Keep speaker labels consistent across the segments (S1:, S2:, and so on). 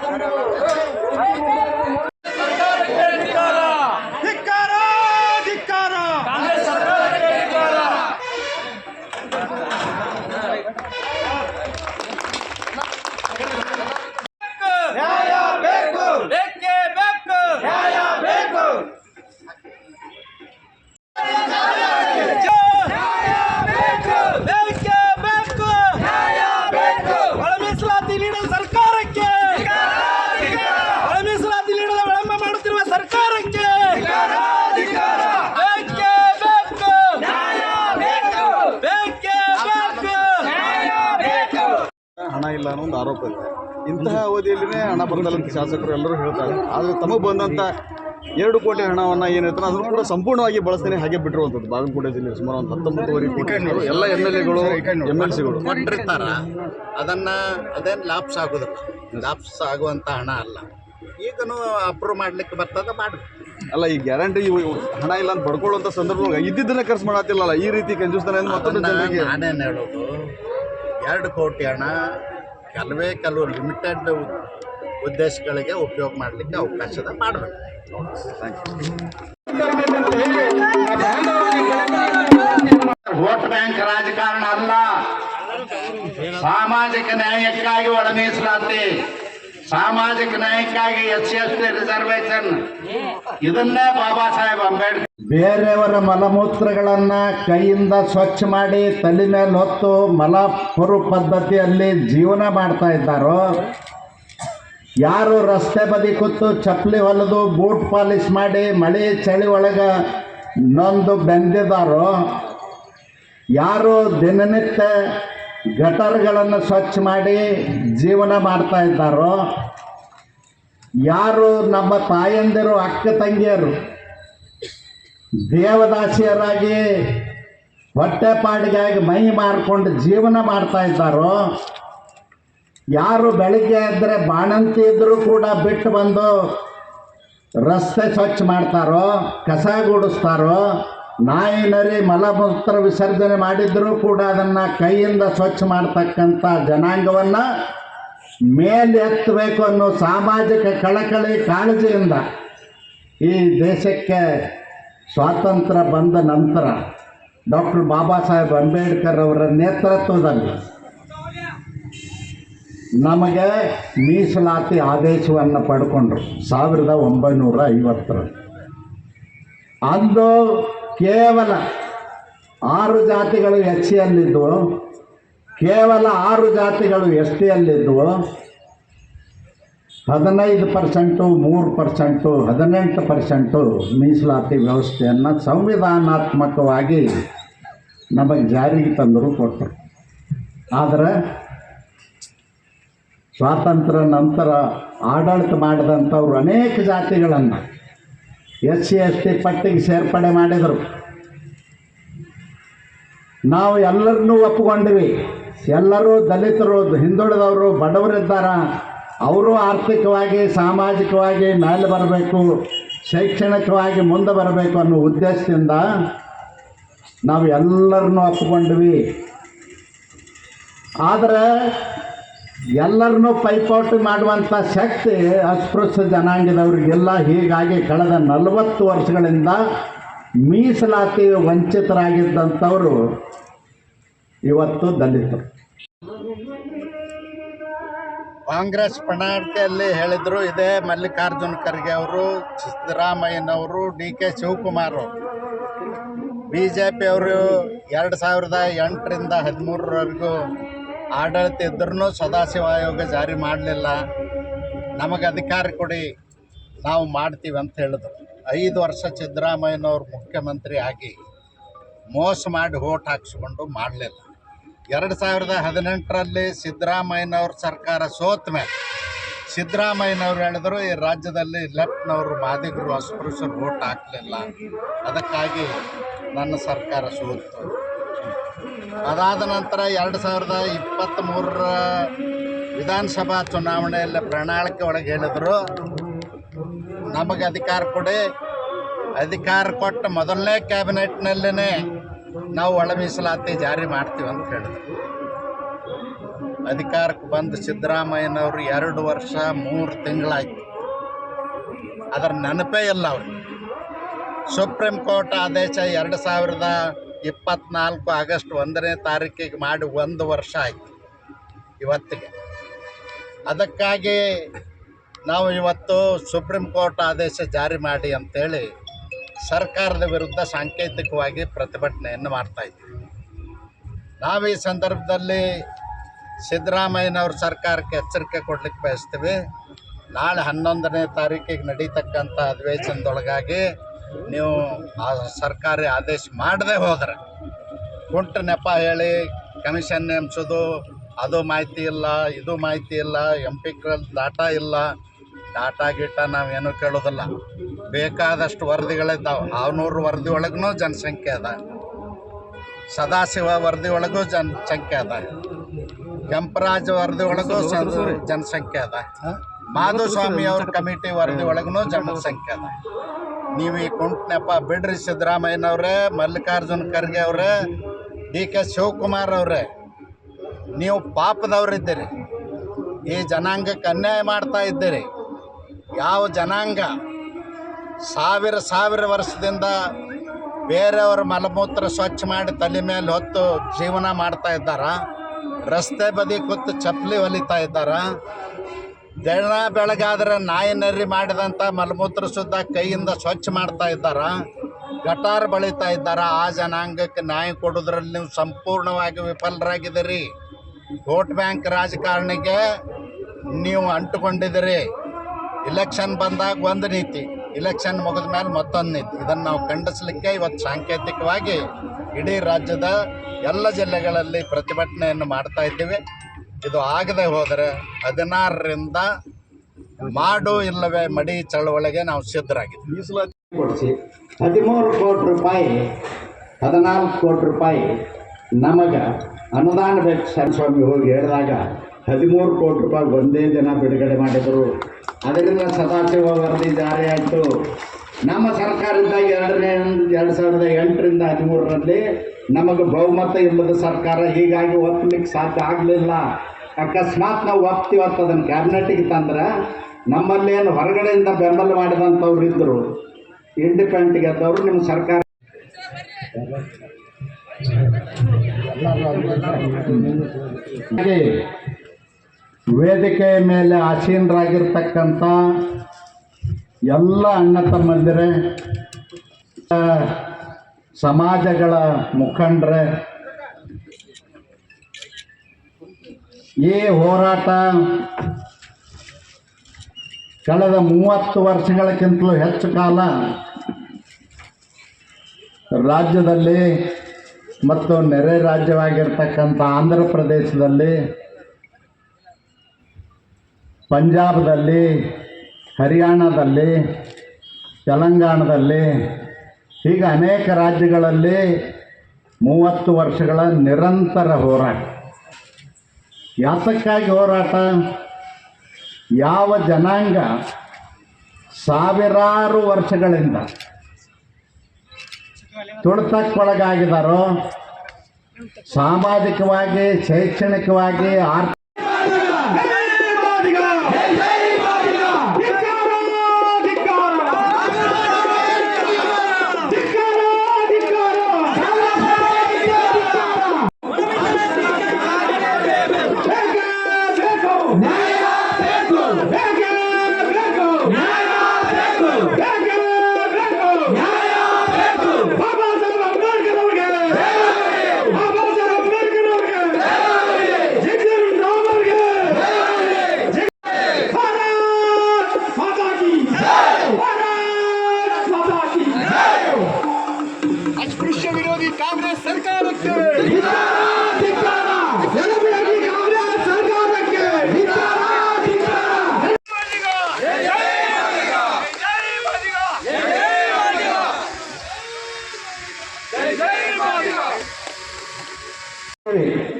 S1: Shut
S2: up. ಇಲ್ಲ ಅನ್ನೋ ಒಂದು ಆರೋಪ ಇದೆ. ಇಂತಹ ಅವಧಿಯಲ್ಲಿನೇ ಹಣ ಬಂದಲ್ಲ ಅಂತ ಶಾಸಕರು ಎಲ್ಲರೂ ಹೇಳ್ತಾರೆ. ಆದರೆ ತಮಗೆ ಬಂದಂಥ ಎರಡು ಕೋಟಿ ಹಣವನ್ನು ಏನಿರ್ತಾರೆ ಅದನ್ನು ಕೂಡ ಸಂಪೂರ್ಣವಾಗಿ ಬಳಸ್ತೇನೆ ಹಾಗೆ ಬಿಟ್ಟಿರುವಂಥದ್ದು. ಬಾಗಲಕೋಟೆ ಜಿಲ್ಲೆ ಸುಮಾರು ಒಂದು ಹತ್ತೊಂಬತ್ತುವರೆ ಕೋಟಿ ಎಲ್ಲ ಎಂ ಎಲ್ ಎಗಳು ಎಂ ಎಲ್ ಸಿಗಳು.
S3: ಕೊಟ್ಟಿರ್ತಾರ. ಅದನ್ನು ಅದೇನು ಲಾಪ್ಸ್ ಆಗೋದಿಲ್ಲ. ಲಾಪ್ಸ್ ಆಗುವಂಥ ಹಣ ಅಲ್ಲ. ಈಗನು ಅಪ್ರೂವ್ ಮಾಡ್ಲಿಕ್ಕೆ ಬರ್ತದೆ ಮಾಡಿ
S2: ಅಲ್ಲ ಈ ಗ್ಯಾರಂಟಿ ಹಣ ಇಲ್ಲ ಅಂತ ಪಡ್ಕೊಳ್ಳುವಂಥ ಸಂದರ್ಭದಾಗ ಇದ್ದಿದ್ದನ್ನೇ ಖರ್ಚು ಮಾಡತ್ತಿಲ್ಲ ಈ ರೀತಿ ಕಂಜೂಸ್ತಾನೆ ಅಂತ ಮತ್ತೊಂದು ಜನರಿಗೆ
S3: ನಾನೇನು ಹೇಳೋದು? ಎರಡು ಕೋಟಿ ಹಣ ಕೆಲವೇ ಕೆಲವು ಲಿಮಿಟೆಡ್ ಉದ್ದೇಶಗಳಿಗೆ ಉಪಯೋಗ ಮಾಡಲಿಕ್ಕೆ ಅವಕಾಶದ ಮಾಡಬೇಕು. ವೋಟ್ ಬ್ಯಾಂಕ್ ರಾಜಕಾರಣ ಅಲ್ಲ. ಸಾಮಾಜಿಕ ನ್ಯಾಯಕ್ಕಾಗಿ ಒಳ ಸಾಮಾಜಿಕ ನಾಯಕಾಗಿ S C S T reservation ಇದನ್ನೇ ಬಾಬಾ ಸಾಹೇಬ್ ಅಂಬೇಡ್ಕರ್. ಬೇರೆಯವರ ಮಲಮೂತ್ರಗಳನ್ನ ಕೈಯಿಂದ ಸ್ವಚ್ಛ ಮಾಡಿ ತಲೆ ಮೇಲೆ ಹೊತ್ತು ಮಲಪುರು ಪದ್ಧತಿಯಲ್ಲಿ ಜೀವನ ಮಾಡ್ತಾ ಇದ್ದಾರೋ? ಯಾರು ರಸ್ತೆ ಬದಿ ಕೂತು ಚಪ್ಪಲಿ ಹೊಲಿದು ಬೂಟ್ ಪಾಲಿಶ್ ಮಾಡಿ ಮಳೆ ಚಳಿ ಒಳಗ ನೊಂದು ಬೆಂದಿದ್ದಾರೋ? ಯಾರು ದಿನನಿತ್ಯ ಗಟರ್ಗಳನ್ನು ಸ್ವಚ್ಛ ಮಾಡಿ ಜೀವನ ಮಾಡ್ತಾ ಇದ್ದಾರೋ, ಯಾರು ನಮ್ಮ ತಾಯಂದಿರು, ಅಕ್ಕ ತಂಗಿಯರು, ದೇವದಾಸಿಯರಾಗಿ ಹೊಟ್ಟೆಪಾಡಿಗಾಗಿ ಮೈ ಮಾರ್ಕೊಂಡು ಜೀವನ ಮಾಡ್ತಾ ಇದ್ದಾರೋ, ಯಾರು ಬೆಳಿಗ್ಗೆ ಎದ್ದರೆ ಬಾಣಂತಿ ಇದ್ದರೂ ಕೂಡ ಬಿಟ್ಟು ಬಂದು ರಸ್ತೆ ಸ್ವಚ್ಛ ಮಾಡ್ತಾರೋ, ಕಸ ಗುಡಿಸ್ತಾರೋ ನಾಯಿ ನರಿ ಮಲಮೂತ್ರ ವಿಸರ್ಜನೆ ಮಾಡಿದ್ರೂ ಕೂಡ ಅದನ್ನು ಕೈಯಿಂದ ಸ್ವಚ್ಛ ಮಾಡ್ತಕ್ಕಂಥ ಜನಾಂಗವನ್ನು ಮೇಲೆ ಎತ್ತಬೇಕು ಅನ್ನೋ ಸಾಮಾಜಿಕ ಕಳಕಳಿ ಕಾಳಜಿಯಿಂದ ಈ ದೇಶಕ್ಕೆ ಸ್ವಾತಂತ್ರ್ಯ ಬಂದ ನಂತರ ಡಾಕ್ಟರ್ ಬಾಬಾ ಸಾಹೇಬ್ ಅಂಬೇಡ್ಕರ್ ಅವರ ನೇತೃತ್ವದಲ್ಲಿ ನಮಗೆ ಮೀಸಲಾತಿ ಆದೇಶವನ್ನು ಪಡ್ಕೊಂಡ್ರು ಸಾವಿರದ ಒಂಬೈನೂರ ಐವತ್ತರ ಅಂದು ಕೇವಲ ಆರು ಜಾತಿಗಳು ಎಚ್ ಕೇವಲ ಆರು ಜಾತಿಗಳು ಎಸ್ ಟಿಯಲ್ಲಿದ್ದವು ಹದಿನೈದು ಪರ್ಸೆಂಟು, ಮೂರು ಪರ್ಸೆಂಟು, ಹದಿನೆಂಟು ಪರ್ಸೆಂಟು ಮೀಸಲಾತಿ ವ್ಯವಸ್ಥೆಯನ್ನು ಸಂವಿಧಾನಾತ್ಮಕವಾಗಿ ನಮಗೆ ಜಾರಿಗೆ ತಂದರು ಕೊಟ್ಟರು. ಆದರೆ ಸ್ವಾತಂತ್ರ್ಯ ನಂತರ ಆಡಳಿತ ಮಾಡಿದಂಥವ್ರು ಅನೇಕ ಜಾತಿಗಳನ್ನು ಎಸ್ ಸಿ ಎಸ್ ಟಿ ಪಟ್ಟಿಗೆ ಸೇರ್ಪಡೆ ಮಾಡಿದರು. ನಾವು ಎಲ್ಲರನ್ನೂ ಒಪ್ಪಿಕೊಂಡ್ವಿ. ಎಲ್ಲರೂ ದಲಿತರು, ಹಿಂದುಳಿದವರು, ಬಡವರಿದ್ದಾರ. ಅವರು ಆರ್ಥಿಕವಾಗಿ, ಸಾಮಾಜಿಕವಾಗಿ ಮೇಲೆ ಬರಬೇಕು, ಶೈಕ್ಷಣಿಕವಾಗಿ ಮುಂದೆ ಬರಬೇಕು ಅನ್ನೋ ಉದ್ದೇಶದಿಂದ ನಾವು ಎಲ್ಲರನ್ನೂ ಒಪ್ಪಿಕೊಂಡ್ವಿ. ಆದರೆ ಎಲ್ಲರನ್ನೂ ಪೈಪೋಟಿ ಮಾಡುವಂಥ ಶಕ್ತಿ ಅಸ್ಪೃಶ್ಯ ಜನಾಂಗದವರಿಗೆಲ್ಲ ಹೀಗಾಗಿ ಕಳೆದ ನಲವತ್ತು ವರ್ಷಗಳಿಂದ ಮೀಸಲಾತಿ ವಂಚಿತರಾಗಿದ್ದಂಥವರು ಇವತ್ತು ದಲಿತರು. ಕಾಂಗ್ರೆಸ್ ಪ್ರಣಾಳಿಕೆಯಲ್ಲಿ ಹೇಳಿದ್ರು ಇದೇ ಮಲ್ಲಿಕಾರ್ಜುನ ಖರ್ಗೆ ಅವರು, ಸಿದ್ದರಾಮಯ್ಯನವರು ಡಿ ಕೆ ಶಿವಕುಮಾರ್ ಅವರು. ಬಿ ಜೆ ಪಿಯವರು ಎರಡು ಸಾವಿರದ ಎಂಟರಿಂದ ಹದಿಮೂರರವರೆಗೂ ಆಡಳಿತ ಇದ್ರೂ ಸದಾಶಿವ ಆಯೋಗ ಜಾರಿ ಮಾಡಲಿಲ್ಲ. ನಮಗೆ ಅಧಿಕಾರ ಕೊಡಿ, ನಾವು ಮಾಡ್ತೀವಿ ಅಂತ ಹೇಳಿದ್ರು. ಐದು ವರ್ಷ ಸಿದ್ದರಾಮಯ್ಯನವ್ರು ಮುಖ್ಯಮಂತ್ರಿ ಆಗಿ ಮೋಸ ಮಾಡಿ ಓಟ್ ಹಾಕಿಸ್ಕೊಂಡು ಮಾಡಲಿಲ್ಲ. ಎರಡು ಸಾವಿರದ ಹದಿನೆಂಟರಲ್ಲಿ ಸಿದ್ದರಾಮಯ್ಯನವ್ರ ಸರ್ಕಾರ ಸೋತ ಮೇಲೆ ಸಿದ್ದರಾಮಯ್ಯನವ್ರು ಹೇಳಿದ್ರು, ಈ ರಾಜ್ಯದಲ್ಲಿ ಲೆಫ್ಟ್ನವರು ಮಾದಿಗರು ಅಸ್ಪೃಶ್ಯರು ಓಟ್ ಹಾಕಲಿಲ್ಲ. ಅದಕ್ಕಾಗಿ ನನ್ನ ಸರ್ಕಾರ ಸೋತು. ಅದಾದ ನಂತರ ಎರಡು ಸಾವಿರದ ಇಪ್ಪತ್ತ್ಮೂರರ ವಿಧಾನಸಭಾ ಚುನಾವಣೆಯಲ್ಲಿ ಪ್ರಣಾಳಿಕೆ ಒಳಗೆ ಹೇಳಿದ್ರು. ನಮಗೆ ಅಧಿಕಾರ ಕೊಡಿ. ಅಧಿಕಾರ ಕೊಟ್ಟ ಮೊದಲನೇ ಕ್ಯಾಬಿನೆಟ್ನಲ್ಲೇ ನಾವು ಒಳ ಮೀಸಲಾತಿ ಜಾರಿ ಮಾಡ್ತೀವಿ ಅಂತ ಹೇಳಿದ್ರು. ಅಧಿಕಾರಕ್ಕೆ ಬಂದು ಸಿದ್ದರಾಮಯ್ಯನವರು ಎರಡು ವರ್ಷ ಮೂರು ತಿಂಗಳಾಯ್ತು. ಅದರ ನೆನಪೇ ಇಲ್ಲ ಅವರು ಸುಪ್ರೀಂ ಕೋರ್ಟ್ ಆದೇಶ ಎರಡು ಸಾವಿರದ ಇಪ್ಪತ್ತ್ನಾಲ್ಕು ಆಗಸ್ಟ್ ಒಂದನೇ ತಾರೀಕಿಗೆ ಮಾಡಿ ಒಂದು ವರ್ಷ ಆಯಿತು ಇವತ್ತಿಗೆ. ಅದಕ್ಕಾಗಿ ನಾವು ಇವತ್ತು ಸುಪ್ರೀಂ ಕೋರ್ಟ್ ಆದೇಶ ಜಾರಿ ಮಾಡಿ ಅಂತೇಳಿ ಸರ್ಕಾರದ ವಿರುದ್ಧ ಸಾಂಕೇತಿಕವಾಗಿ ಪ್ರತಿಭಟನೆಯನ್ನು ಮಾಡ್ತಾಯಿದ್ದೀವಿ ನಾವು ಈ ಸಂದರ್ಭದಲ್ಲಿ ಸಿದ್ದರಾಮಯ್ಯನವ್ರ ಸರ್ಕಾರಕ್ಕೆ ಎಚ್ಚರಿಕೆ ಕೊಡ್ಲಿಕ್ಕೆ ಬಯಸ್ತೀವಿ. ನಾಳೆ ಹನ್ನೊಂದನೇ ತಾರೀಕಿಗೆ ನಡೀತಕ್ಕಂಥ ಅಧಿವೇಶನದೊಳಗಾಗಿ ನೀವು ಆ ಸರ್ಕಾರಿ ಆದೇಶ ಮಾಡದೆ ಹೋದ್ರೆ ಕುಂಟು ನೆಪ ಹೇಳಿ ಕಮಿಷನ್ ನೇಮಿಸೋದು, ಅದು ಮಾಹಿತಿ ಇಲ್ಲ, ಇದು ಮಾಹಿತಿ ಇಲ್ಲ ಎಂ ಪಿ ಡಾಟಾ ಇಲ್ಲ. ಡಾಟಾ ಗೀಟ ನಾವೇನು ಕೇಳೋದಿಲ್ಲ. ಬೇಕಾದಷ್ಟು ವರದಿಗಳಿದ್ದಾವೆ ಆರುನೂರು ವರದಿ ಒಳಗೂ ಜನಸಂಖ್ಯೆ ಅದ. ಸದಾಶಿವ ವರದಿ ಒಳಗೂ ಜನಸಂಖ್ಯೆ ಅದ. ಕೆಂಪರಾಜ್ ವರದಿ ಒಳಗೂ ಜನಸಂಖ್ಯೆ ಅದ. ಮಾಧುಸ್ವಾಮಿ ಅವ್ರ ಕಮಿಟಿ ವರದಿ ಒಳಗೂ ಜನಸಂಖ್ಯೆ ಅದ. ನೀವು ಈ ಕುಂಟ್ನಪ್ಪ ಬಿಡ್ರಿ ಸಿದ್ದರಾಮಯ್ಯನವ್ರೆ, ಮಲ್ಲಿಕಾರ್ಜುನ ಖರ್ಗೆ ಅವರೇ, ಡಿ ಕೆ ಶಿವಕುಮಾರ್ ಅವರೇ, ನೀವು ಪಾಪದವರಿದ್ದೀರಿ. ಈ ಜನಾಂಗಕ್ಕೆ ಅನ್ಯಾಯ ಮಾಡ್ತಾ ಇದ್ದೀರಿ. ಯಾವ ಜನಾಂಗ ಸಾವಿರ ಸಾವಿರ ವರ್ಷದಿಂದ ಬೇರೆಯವ್ರ ಮಲಮೂತ್ರ ಸ್ವಚ್ಛ ಮಾಡಿ ತಲೆ ಮೇಲೆ ಹೊತ್ತು ಜೀವನ ಮಾಡ್ತಾ ಇದ್ದಾರ? ರಸ್ತೆ ಬದಿ ಕೂತು ಚಪ್ಪಲಿ ಹೊಲಿತಾ ಇದ್ದಾರ? ದಿನ ಬೆಳಗಾದ್ರೆ ನಾಯಿ ನರಿ ಮಾಡಿದಂಥ ಮಲಮೂತ್ರ ಶುದ್ಧ ಕೈಯಿಂದ ಸ್ವಚ್ಛ ಮಾಡ್ತಾ ಇದ್ದಾರ. ಗಟಾರ್ ಬಳಿತಾ ಇದ್ದಾರ. ಆ ಜನಾಂಗಕ್ಕೆ ನ್ಯಾಯ ಕೊಡೋದ್ರಲ್ಲಿ ನೀವು ಸಂಪೂರ್ಣವಾಗಿ ವಿಫಲರಾಗಿದ್ದೀರಿ. ವೋಟ್ ಬ್ಯಾಂಕ್ ರಾಜಕಾರಣಿಗೆ ನೀವು ಅಂಟುಕೊಂಡಿದ್ದೀರಿ. ಇಲೆಕ್ಷನ್ ಬಂದಾಗ ಒಂದು ನೀತಿ, ಇಲೆಕ್ಷನ್ ಮುಗಿದ ಮೇಲೆ ಮತ್ತೊಂದು ನೀತಿ. ಇದನ್ನು ನಾವು ಖಂಡಿಸಲಿಕ್ಕೆ ಇವತ್ತು ಸಾಂಕೇತಿಕವಾಗಿ ಇಡೀ ರಾಜ್ಯದ ಎಲ್ಲ ಜಿಲ್ಲೆಗಳಲ್ಲಿ ಪ್ರತಿಭಟನೆಯನ್ನು ಮಾಡ್ತಾ ಇದ್ದೀವಿ. ಇದು ಆಗದೆ ಹೋದರೆ ಹದಿನಾರರಿಂದ ಮಾಡು ಇಲ್ಲವೇ ಮಡಿ ಚಳವಳಿಗೆ ನಾವು ಸಿದ್ಧರಾಗಿದ್ದೀವಿ.
S2: ಮೀಸಲಾತಿ
S3: ಕೊಡಿಸಿ ಹದಿಮೂರು ಕೋಟಿ ರೂಪಾಯಿ, ಹದಿನಾಲ್ಕು ಕೋಟಿ ರೂಪಾಯಿ ನಮಗೆ ಅನುದಾನ ಬೇಕು ಸ್ವಾಮಿ ಹೋಗಿ ಹೇಳಿದಾಗ ಹದಿಮೂರು ಕೋಟಿ ರೂಪಾಯಿ ಒಂದೇ ದಿನ ಬಿಡುಗಡೆ ಮಾಡಿದರು. ಅದರಿಂದ ಸದಾಶಿವ ವರದಿ ಜಾರಿಯಾಯಿತು ನಮ್ಮ ಸರ್ಕಾರ ಇದ್ದಾಗ ಎರಡನೇ, ಎರಡು ಸಾವಿರದ ಎಂಟರಿಂದ ಹದಿಮೂರರಲ್ಲಿ ನಮಗೆ ಬಹುಮತ ಇಲ್ಲದ ಸರ್ಕಾರ ಹೀಗಾಗಿ ಒಪ್ಪಲಿಕ್ಕೆ ಸಾಧ್ಯ ಆಗಲಿಲ್ಲ. ಅಕಸ್ಮಾತ್ ನಾವು ಒಪ್ತೀವತ್ತು ಅದನ್ನು ಕ್ಯಾಬಿನೆಟ್ಗೆ ತಂದ್ರೆ ನಮ್ಮಲ್ಲೇನು ಹೊರಗಡೆಯಿಂದ ಬೆಂಬಲ ಮಾಡಿದಂಥವ್ರು ಇದ್ದರು ಇಂಡಿಪೆಂಡೆಂಟ್ ಗೆದ್ದವರು ನಿಮ್ಮ ಸರ್ಕಾರ. ವೇದಿಕೆಯ ಮೇಲೆ ಆಸೀನರಾಗಿರ್ತಕ್ಕಂಥ ಎಲ್ಲ ಅಣ್ಣ ತಮ್ಮಂದಿರೇ ಸಮಾಜಗಳ ಮುಖಂಡ್ರೆ, ಈ ಹೋರಾಟ ಕಳೆದ ಮೂವತ್ತು ವರ್ಷಗಳಕ್ಕಿಂತಲೂ ಹೆಚ್ಚು ಕಾಲ ರಾಜ್ಯದಲ್ಲಿ ಮತ್ತು ನೆರೆ ರಾಜ್ಯವಾಗಿರ್ತಕ್ಕಂಥ ಆಂಧ್ರ ಪ್ರದೇಶದಲ್ಲಿ, ಪಂಜಾಬ್ದಲ್ಲಿ, ಹರಿಯಾಣದಲ್ಲಿ, ತೆಲಂಗಾಣದಲ್ಲಿ ಹೀಗೆ ಅನೇಕ ರಾಜ್ಯಗಳಲ್ಲಿ ಮೂವತ್ತು ವರ್ಷಗಳ ನಿರಂತರ ಹೋರಾಟ. ಯಾತಕ್ಕಾಗಿ ಹೋರಾಟ? ಯಾವ ಜನಾಂಗ ಸಾವಿರಾರು ವರ್ಷಗಳಿಂದ ತುಳಿತಕ್ಕೊಳಗಾಗಿದ್ದಾರೋ, ಸಾಮಾಜಿಕವಾಗಿ, ಶೈಕ್ಷಣಿಕವಾಗಿ ಆರ್ಥಿಕ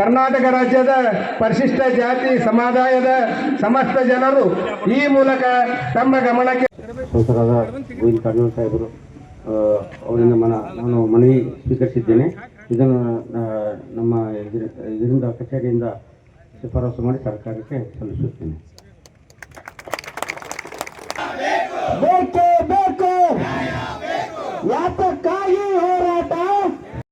S4: ಕರ್ನಾಟಕ ರಾಜ್ಯದ ಪರಿಶಿಷ್ಟ ಜಾತಿ ಸಮುದಾಯದ ಸಮಸ್ತ ಜನರು ಈ ಮೂಲಕ ತಮ್ಮ ಗಮನಕ್ಕೆ
S5: ಸಂಸದರಾದ ಗೋವಿಂದ ಕಾರಜೋಳ ಸಾಹೇಬರು ಅವರಿಂದ ಮನ ನಾನು ಮನವಿ ಸ್ವೀಕರಿಸಿದ್ದೇನೆ. ಇದನ್ನು ನಮ್ಮ ಇದರ- ಇದರಿಂದ ಕಚೇರಿಯಿಂದ ಶಿಫಾರಸು ಮಾಡಿ ಸರ್ಕಾರಕ್ಕೆ ಸಲ್ಲಿಸುತ್ತೇನೆ.
S4: ಬೇಕು ಬೇಕು. ಯಾತಕ್ಕಾಗಿ